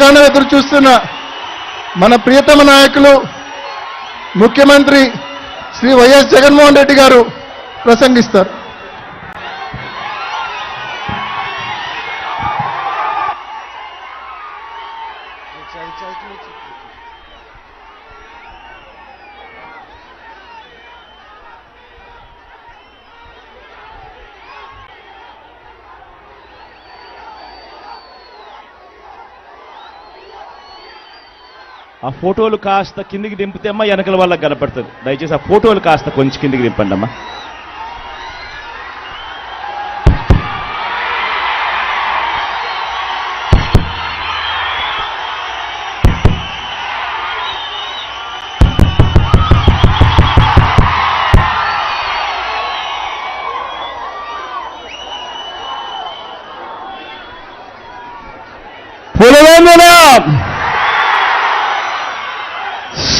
ఎంతగానో ఎదురు చూస్తున్న మన ప్రియతమ నాయకులు ముఖ్యమంత్రి శ్రీ వైఎస్ జగన్మోహన్ రెడ్డి గారు ప్రసంగిస్తారు. ఆ ఫోటోలు కాస్త కిందికి దింపితే అమ్మా వెనకల వాళ్ళకి కనపడుతుంది. దయచేసి ఆ ఫోటోలు కాస్త కొంచెం కిందికి దింపండి అమ్మా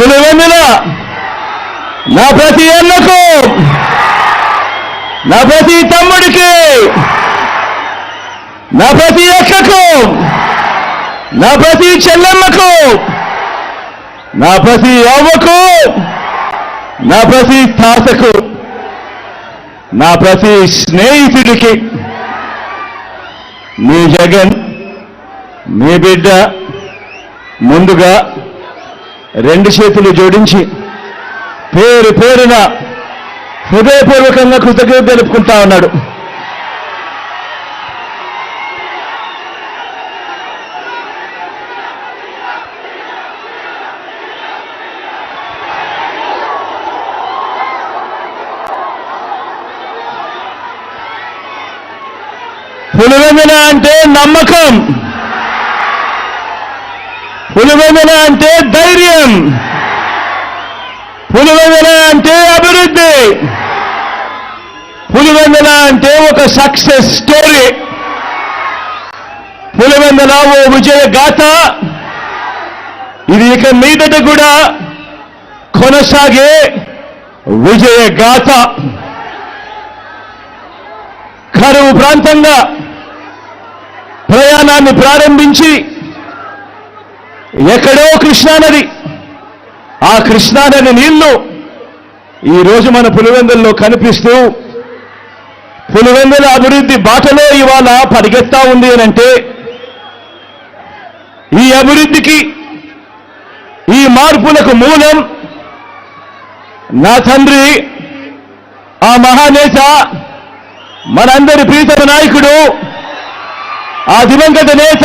పులివెన్నుల నా ప్రతి అన్నకు నా ప్రతి తమ్ముడికి నా ప్రతి అక్కకు నా ప్రతి చెల్లెమ్మకు నా ప్రతి అవ్వకు నా ప్రతి తాతకు నా ప్రతి స్నేహితుడికి మీ జగన్ మీ బిడ్డ ముందుగా రెండు చేతులు జోడించి పేరు పేరున హృదయపూర్వకంగా కృతజ్ఞత తెలుపుకుంటా ఉన్నాడు. పులివెందున అంటే నమ్మకం. పులివెందున అంటే ధైర్యం. పులివెందున అంటే అభివృద్ధి. పులివెందున అంటే ఒక సక్సెస్ స్టోరీ పులివెందుల ఓ విజయ గాథ ఇది ఇక మీదట కూడా కొనసాగే విజయ గాథ కరువు ప్రాంతంగా ప్రయాణాన్ని ప్రారంభించి ఎక్కడో కృష్ణానది ఆ కృష్ణానది నీళ్ళు ఈరోజు మన పులివెందుల్లో కనిపిస్తూ పులివెందుల అభివృద్ధి బాటలో ఇవాళ పరిగెత్తా ఉంది అని అంటే ఈ అభివృద్ధికి ఈ మార్పులకు మూలం నా తండ్రి ఆ మహానేత మనందరి ప్రీతమ నాయకుడు ఆ దివంగత నేత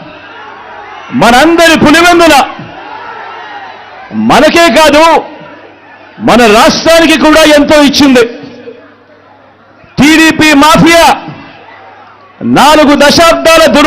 మనందరి పులివెందుల. మనకే కాదు మన రాష్ట్రానికి కూడా ఎంతో ఇచ్చింది. టీడీపీ మాఫియా నాలుగు దశాబ్దాల దుర్